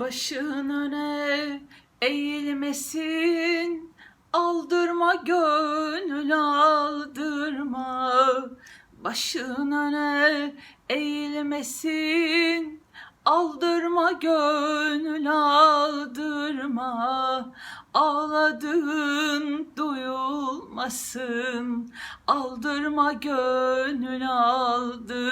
Başın öne eğilmesin, aldırma gönül aldırma. Başın öne eğilmesin, aldırma gönül aldırma. Ağladığın duyulmasın, aldırma gönül aldırma.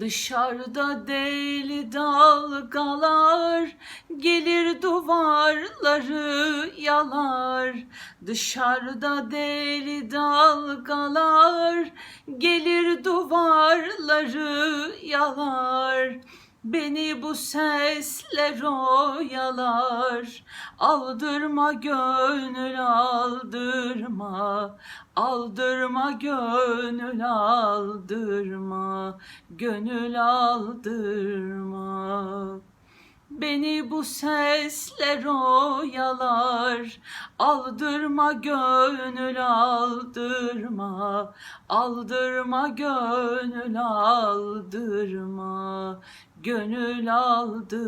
Dışarıda deli dalgalar gelir duvarları yalar. Dışarıda deli dalgalar gelir duvarları yalar. Beni bu sesler oyalar Aldırma gönül aldırma. Aldırma gönül aldırma. Gönül aldırma Beni bu sesler oyalar. Aldırma gönül aldırma. Aldırma gönül aldırma. Gönül aldırma